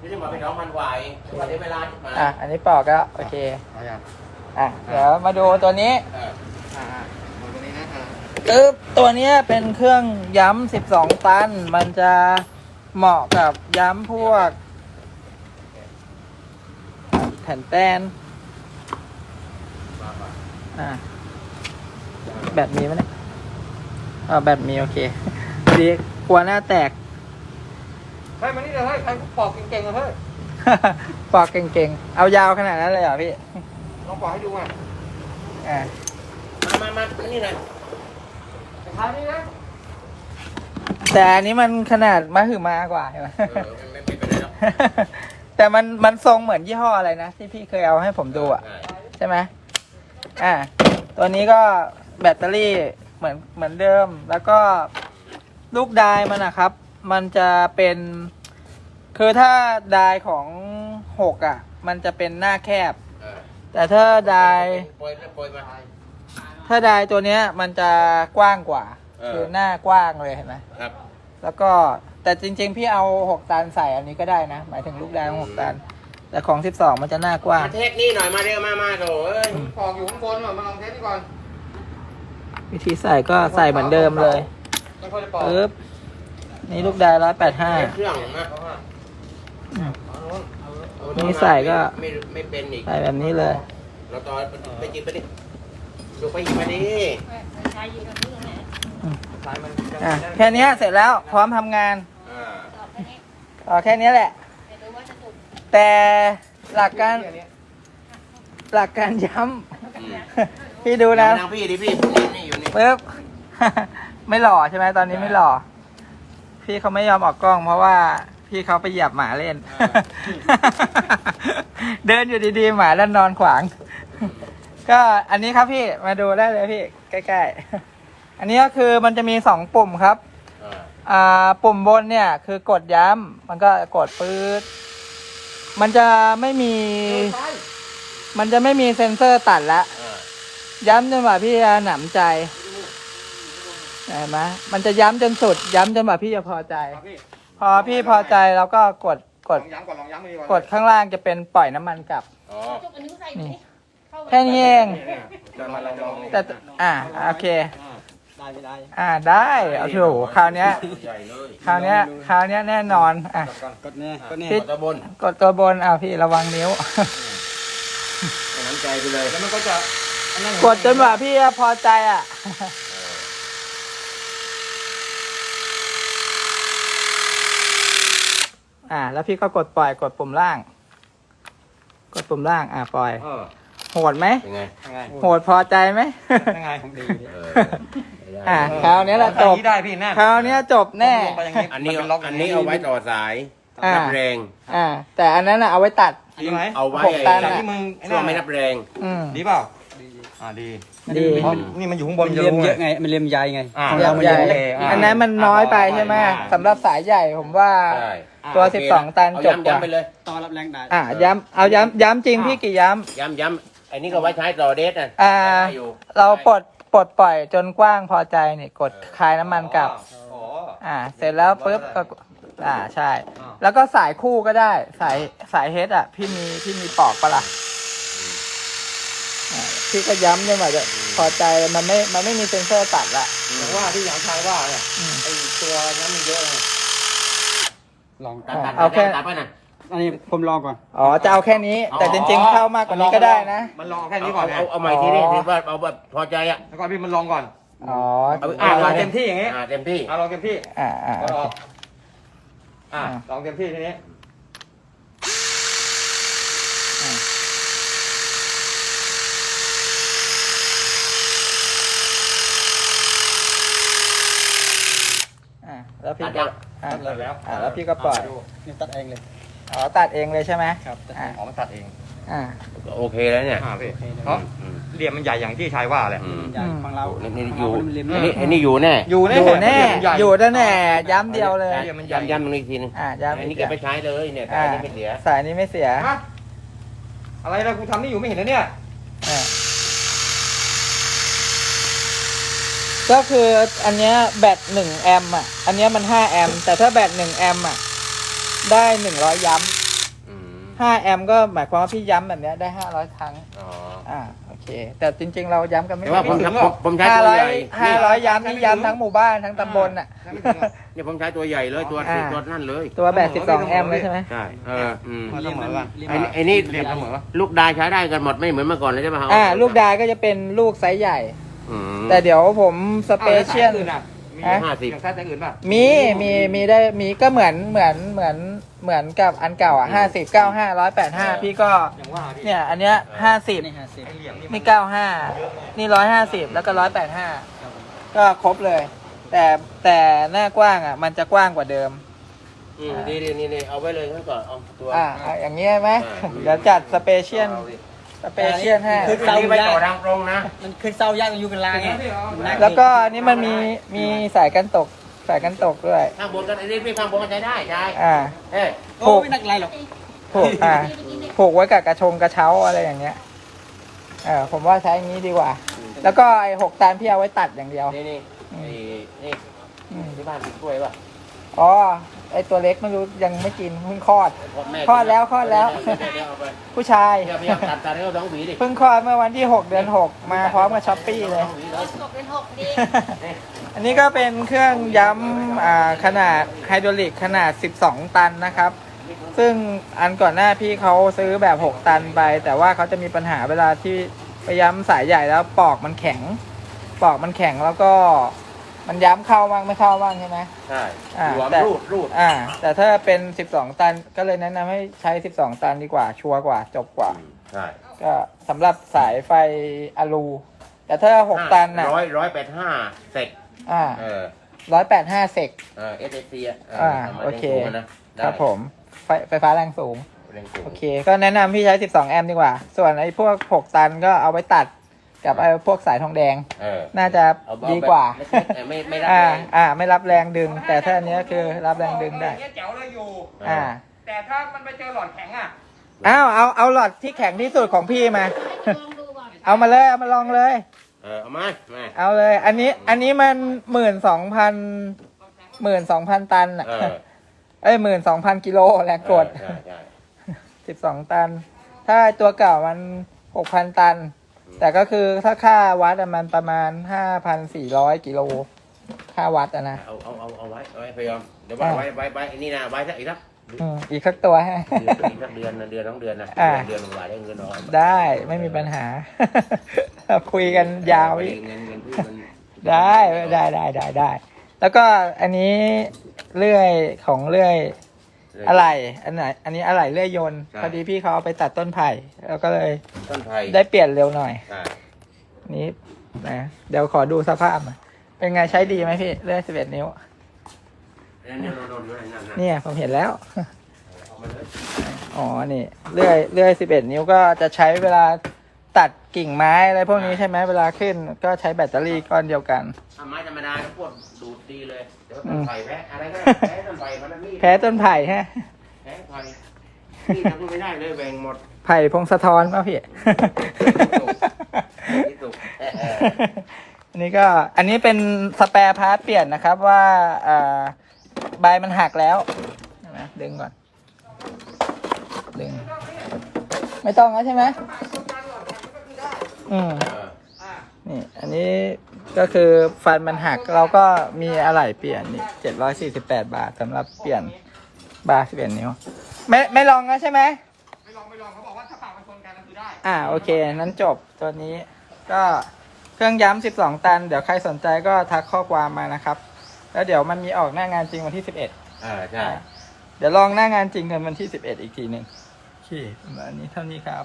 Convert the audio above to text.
นี่จะมาเป็นน้องมันไหววันนี้เวลามาอะ อันนี้ปอกก็โอเค เอาอย่างอะ เดี๋ยวมาดูตัวนี้เอออ่าอ่าดูตัวนี้นะอ่าตึ๊บตัวเนี้ยเป็นเครื่องย้ำ12 ตัน มันจะเหมาะกับย้ำพวก แผ่นแป้นอะ แบตมีไหมเนี่ยอ่าแบตมีโอเค ดีกลัวหน้าแตก เฮ้ยมานี่เลยเฮ้ยใครปอกเก่งๆเลยเฮ้ยปอกเก่งๆ เอายาวขนาดนั้นเลยเหรอพี่ลองปอกให้ดูอะอ่ามามามามานี่หน่อยสุดท้ายนี่นะ แต่อันนี้มันขนาดมหึมากว่าใช่ไหมเออไม่ไม่เป็นไรหรอกแต่มันมันทรงเหมือนยี่ห้ออะไรนะ ที่พี่เคยเอาให้ผมดูอะ ใช่ใช่ไหมอ่าตัวนี้ก็แบตเตอรี่เหมือนเหมือนเดิม แล้วก็ลูกไดายมันนะครับ มันจะเป็น คือถ้าไดายของหกอะ มันจะเป็นหน้าแคบ เออแต่ถ้าไดาย โปรยโปรยมา ถ้าไดายตัวเนี้ยมันจะกว้างกว่า เออ คือหน้ากว้างเลยเห็นไหมครับแล้วก็แต่จริง ๆ พี่เอาหกตันใส่อันนี้ก็ได้นะ หมายถึงลูกไดายของหกตัน แต่ของสิบสองมันจะหน้ากว้าง มาเทคนี่หน่อยมาเร็วมามาโถเอ้ยปอกอยู่ข้างบนหน่อยมาลองเทสนี่ก่อนวิธีใส่ก็ใส่เหมือนเดิมเลยไม่ค่อยได้ปอกปึ๊บ นี่ลูกไดร้อยแปดห้า เครื่องนะเอามาเอาโน้นเอาโน้นนี่ใส่ก็ ไม่ไม่เป็นอีกใส่แบบนี้เลย เราตอนไปจิบไปดิดูไปหยิบมาดิใช้อยู่ตรงนี้นะสายมันยังอะไม่ได้แค่เนี้ยเสร็จแล้วพร้อมทำงานอ่าตอบแค่นี้อ๋อแค่เนี้ยแหละไม่รู้ว่าจะถูกแต่หลักการแค่นี้หลักการย้อืมำ พี่ดูนะนางพี่ดิพี่ผมนี่นี่อยู่นี่ ปึ๊บ ไม่หล่อใช่ไหมตอนนี้ไม่หล่อ พี่เขาไม่ยอมออกกล้อง เพราะว่าพี่เขาไปเหยียบหมาเล่น เดินอยู่ดีๆหมาแล้วนอนขวาง ก็อันนี้ครับพี่มาดูได้เลยพี่ใกล้ๆ อันนี้ก็คือมันจะมีสองปุ่มครับอ่าอ่าปุ่มบนเนี่ยคือกดย้ำมันก็กดปื๊ดมันจะไม่มีใช่มันจะไม่มีเซ็นเซอร์ตัดละอ่าย้ำจนกว่าพี่จะหนำใจเห็นไหมมันจะย้ำจนสุด ย้ำจนกว่าพี่จะพอใจ ครับพี่พอพี่พอใจแล้วก็กดกลอดงย้ำก่อนลองย้ำดีก่อนกดข้างล่างจะเป็นปล่อยน้ำมันกลับ อ๋อจุกอันนิ้วใส่ไปนี่เข้าไปแค่นี้เองเนี่ยเนี่ยเดินมาลองลองแต่อ่าโอเค ได้ไม่ได้อ่าได้เอาถูกคราวเนี้ย ใหญ่เลยคราวเนี้ยคราวเนี้ยแน่นอนอะ ก่อนกดแน่กดแน่พี่กดตะบนกดตัวบนอ่าพี่ระวังนิ้วให้น้ำใจไปเลยแล้วมันก็จะอันนั้นกดจนกว่าพี่จะพอใจอะ อ่า แล้วพี่ก็กดปล่อยกดปุ่มล่าง กดปุ่มล่างอ่าปล่อย เออโหดไหมเป็นไงยังไงโหดพอใจไหม ยังไงของดีเอออ่าคราวนี้แหละจบ อันนี้ได้พี่แน่คราวนี้จบแน่ลงไปอย่างนี้อันนี้มัเป็ล็กอันนี้เอาไว้ต่อสายอ่า นับแรงอ่า แต่อันนั้นอะเอาไว้ตัดดีไหมเอาไว้หกตัน จากอะที่มึงไอ้ช่วนั่งนไม่นับแรงอืม ดีเปล่าอ่าดีดี เพราะนี่มันอยู่ข้างบนมันจะเลี่ยมรู้เยอะไง มันเลี่ยมใหญ่ไง อ่าของใหญ่เรามันใหญ่ เลี่ยมเล็กอ่าอันนั้นมันน้อยไปใช่ไหมอ่าสำหรับสายใหญ่ผมว่า ใช่ ตัวโอเค12ตันเอาจบกว่า ย้ำๆไปเลย ต่อรับแรงได้อ่าย้ำเอาย้ำย้ำจริงพี่กี่ย้ำ ย้ำย้ำอันนี้ก็ไว้ใช้ต่อเดทน่ะอ่า ได้อยู่ เราปลดปลดปล่อยจนกว้างพอใจนี่กดคลายน้ำมันกลับ อ๋อ อ่า เสร็จแล้วปุ๊บก็อ่าใช่ อ่า แล้วก็สายคู่ก็ได้ สายสายเฮดอะ พี่มีพี่มีปอกปะล่ะอ่าพี่ก็ย้ำจนกว่าจะพอใจมันไม่มันไม่มีเซ็นเซอร์ตัดละแต่ว่าที่อย่างชายว่าเนี่ยอืม ไอ้ตัวนั้นมันเยอะเลย ลองตัดตัดเอาแค่ ตัดไปน่ะอันนี้ผมลองก่อน อ๋อจะเอาแค่นี้ แต่จริงๆเข้ามากกว่านี้ก็ได้นะ มันลองแค่นี้ก่อนเอาไงเอาเอาใหม่ทีนี้อ๋อที่ว่าเอาแบบพอใจอะแล้วก็พี่มันลองก่อนอ๋อเอาอ่าเอาลองเอาเต็มที่อย่างงี้อ่าเต็มที่อ่าลองเต็มที่อ่าอ่าก็ออกอ่าอ่าลองเต็มที่ทีนี้อ่าแล้วพี่ ตัดก็ยังอ่าตัดแล้วอ่าแล้วพี่ก็ปล่อยดูนี่ตัดเองเลยอ๋อตัดเองเลยใช่ไหมครับตัดอ่าอ๋อมันตัดเองอ่าโอเคแล้วเนี่ยอ่าพี่โอเคเลยเพราะอืมเหลี่ยมมันใหญ่อย่างที่ชายว่าแหละ อืมใหญ่ของเรานี่นี่ขอยู่งเรามันเลี่ยมอันเล็นี้กอันนี้อยู่แน่อยู่แน่อยู่แน่เหลี่ยมใหญ่อยู่แน่ๆย้ำเดียวเลยเหลี่ยมมันใหญ่ ย้ำย้ำมันอีกทีนึงอ่าย้ำอันอีนี้กเก็บไปใช้เลยเนี่ยแต่อ่าอันนี้ไม่เสีย สายนี้ไม่เสียฮะอะไรนะกูทำนี่อยู่ไม่เห็นนะเนี่ย อ่า ก็คืออันเนี้ยแบตหนึ่งแอมป์อะ อันเนี้ยมันห้าแอมป์แต่ถ้าแบตหนึ่งแอมป์อะ ได้หนึ่งร้อยย้5แอมป์ก็หมายความว่าพี่ย้ำแบบเนี้ยได้500ครั้ง อ๋อ อ่าโอเค แต่จริง ๆ เราย้ำกันไม่แต่ว่าผมถึงทำผมผมใช้ห้าตัวร้อยใหญ่ห้าร้อยย้ำนี่ย้ำทั้งหมู่บ้านทั้งตำบลอะ เนี่ยผมใช้ตัวใหญ่เลยตัวอ่า ตัวนั่นเลยตัวแบบ12แอมป์เลยใช่ไหมใช่เอออืมเรียมมันเรียมไอ้มันนี่ไอ้นี่เรียบเสมอลูกดายใช้ได้กันหมดไม่เหมือนเมื่อก่อนเลยใช่ไหมครับอ่าลูกดายก็จะเป็นลูกไซส์ใหญ่อืม แต่เดี๋ยวผมสเปเชียลมีฮะห้าสิบอย่างไส้แต่อื่นป่ะมีมีมีได้มีก็เหมือนเหมือนเหมือนเหมือนกับอันเก่าอะห้าสิบเก้าห้าร้อยแปดห้าพี่ก็ อย่างว่าพี่เนี่ย อันเนี้ยห้าสิบนี่ห้าสิบไอเหลี่ยมนี่นี่เก้าห้านี่ร้อยห้าสิบแล้วก็ร้อยแปดห้าก็ครบเลย แต่แต่หน้ากว้างอะ มันจะกว้างกว่าเดิม อืมดีดีนี่นี่เอาไว้เลยข้างก่อนเอาตัว อ่าอะอย่างนี้ใช่ไหมอ่า เดี๋ยวจัดสเปเชียล อาดิ สเปเชียลให้คืออันนี้ไว้ต่อทางตรงนะ มันขึ้นเศร้ายากอยู่กันลางไงแล้วก็อันนี้มันมีมีสายกันตกสายกันตกด้วยข้างบนกันไอ้นี่พี่ข้างบนก็ใช้ได้ใช่อ่าเอ้ยโอ้ไม่นักไรหรอกผูกอ่าผูกไว้กับกระชงกระเช้าอะไรอย่างเงี้ยเออผมว่าใช้อย่างนี้ดีกว่า แล้วก็ไอ้หกตันพี่เอาไว้ตัดอย่างเดียว นี่นี่ไอ้นี่อืมที่บ้านกินกล้วยป่ะอ๋อ ไอ้ตัวเล็กไม่รู้ยังไม่กินเพิ่งคลอดพ่แม่คลอดแล้วคลอดแล้วเดี๋ยวเดี๋ยวเอาไปผู้ชายเดี๋ยวพยายามตัดตัดให้เขาสองหวีดิเพิ่งคลอดเมื่อวันที่ 6 เดือน 6 มาพร้อมกับช้อปปี้เลยสองหวีเลยตกเป็นหกดีอันนี้ก็เป็นเครื่องย้ำอ่าขนาดไฮดรอลิกขนาด 12 ตันนะครับ ซึ่งอันก่อนหน้าพี่เขาซื้อแบบ 6 ตันไป แต่ว่าเขาจะมีปัญหาเวลาที่ไปย้ำสายใหญ่แล้วปอกมันแข็ง ปอกมันแข็งแล้วก็ มันย้ำเข้าบ้างไม่เข้าบ้างใช่ไหม ใช่อ่าหัวแต่ รูดรูดอ่า แต่ถ้าเป็น 12 ตันก็เลยแนะนำให้ใช้ 12 ตันดีกว่า ชัวร์กว่า จบกว่า ใช่ก็สำหรับสายไฟอะลู แต่ถ้า 6 ตันน่ะร้อยร้อยแปดห้าเสร็จอ่าเออร้อยแปดห้าเซก เออเอสเอซีอะอ่าทำมาโอเคแรงสูงอะนะครับผม ไฟไฟฟ้าแรงสูงแรงสูงโอเค ก็แนะนำพี่ใช้ 12 แอมป์ดีกว่า ส่วนไอ้พวก 6 ตันก็เอาไว้ตัด กับไอ้พวกสายทองแดง เออน่าจะเอาเบาดีกว่าแบบเล็กๆแต่ไม่ไม่รับอ่าแรงอ่า ไม่รับแรงดึง แต่ถ้าอันเนี้ยคือรับแรงดึงได้เจ๋วเลยอยู่ อ่าแต่ถ้ามันไปเจอหลอดแข็งอะอ้าวเอาเอาหลอดที่แข็งที่สุดของพี่มาให้ลองดูก่อน เอามาเลยเอามาลองเลย เออเอามามาเอาเลย อันนี้ อันนี้มันหมื่นสองพันหมื่นสองพันตันอะ เออเอ้ยหมื่นสองพันกิโลแรงกดใช่ใช่สิบสองตัน ถ้าตัวเก่ามันหกพันตัน แต่ก็คือถ้าค่าวัดอะมันประมาณห้าพันสี่ร้อยกิโล ค่าวัดอะนะ เอาเอาเอาเอาไว้เอาไว้พยายามเดี๋ยวไว้ไว้ไว้ไว้ไอ้นี่นะไว้สักอีกสักอืมอีกสักตัวให้ เดือนอีกสักเดือนนะเดือนสองเดือนนะอ่า เดือนหนึ่งวันได้เงินน้อยได้ไม่มีปัญหา คุยกันยาวเงิอีกนเงินเงินพี่มันได้ได้ได้ได้ได้ แล้วก็อันนี้เลื่อยของเลื่อย อะไร อันไหน อันนี้อะไรเลื่อยยนต์พอดีพี่เขาเอาไปตัดต้นไผ่แล้วก็เลยต้นไผ่ได้เปลี่ยนเร็วหน่อยอ่านี้นะ เดี๋ยวขอดูสภาพหน่อยเป็นไงใช้ดีไหมพี่เลื่อยสิบเอ็ดนิ้วเนี่ยเนี่ยโดนๆด้วยนั่นนะเนี่ยผมเห็นแล้ว เอามาเลยอ๋อ นี่เลื่อยเลื่อยสิบเอ็ดนิ้วก็จะใช้เวลาตัดกิ่งไม้อะไรพวกนี้ใช่ไหมเวลาขึ้น ก็ใช้แบตเตอรี่ก้อนเดียวกัน ทำไม้ธรรมดาก็พวกดูดดีเลยเดี๋ยวต้นไผ่แพ้อะไรก็แพ้ต้นไผ่มันนี่แพ้ต้นไผ่ฮะ แพ้ไผ่พี่ทำไม่ได้เลยแบ่งหมด ไผ่พงศธรป่ะพี่ ที่สุดเออเอออันนี้ก็อันนี้เป็นสแปร์พาร์ทเปลี่ยนนะครับว่าอ่าใบมันหักแล้วเห็นไหมดึงก่อน ดึง ไม่ต้องแล้วใช่ไหมอืม เออนี่ อันนี้ ก็คือฟันมันหักเราก็มีอะไหล่เปลี่ยนนี่เจ็ดร้อยสี่สิบแปดบาทสำหรับเปลี่ยนบาร์สิบเอ็ดนิ้ว ไม่ไม่ลองแล้วใช่ไหมไม่ลองไม่ลองเขาบอกว่าถ้าปากมันชนกันก็คือได้ อ่าโอเค นั้นจบตัวนี้ ก็เครื่องย้ำสิบสองตัน เดี๋ยวใครสนใจก็ทักข้อความมานะครับ แล้วเดี๋ยวมันมีออกหน้างานจริงวันที่สิบเอ็ดอ่าใช่เดี๋ยวลองหน้างานจริงกันวันที่สิบเอ็ดอีกทีหนึ่งโอเคประมาณนี้เท่านี้ครับ